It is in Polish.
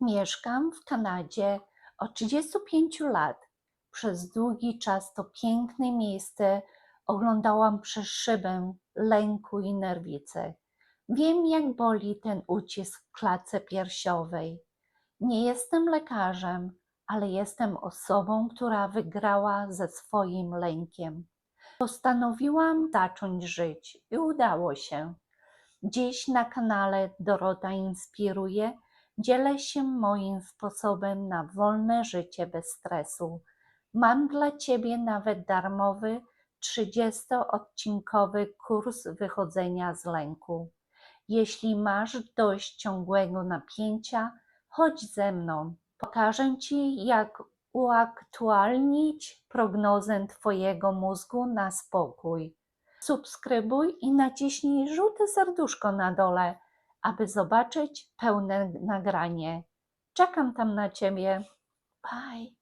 Mieszkam w Kanadzie od 35 lat. Przez długi czas to piękne miejsce oglądałam przez szybę lęku i nerwicy. Wiem, jak boli ten ucisk w klatce piersiowej. Nie jestem lekarzem, ale jestem osobą, która wygrała ze swoim lękiem. Postanowiłam zacząć żyć i udało się. Dziś na kanale Dorota Inspiruje dzielę się moim sposobem na wolne życie bez stresu. Mam dla Ciebie nawet darmowy 30-odcinkowy kurs wychodzenia z lęku. Jeśli masz dość ciągłego napięcia, chodź ze mną. Pokażę Ci, jak uaktualnić prognozę Twojego mózgu na spokój. Subskrybuj i naciśnij żółte serduszko na dole, aby zobaczyć pełne nagranie. Czekam tam na Ciebie. Bye.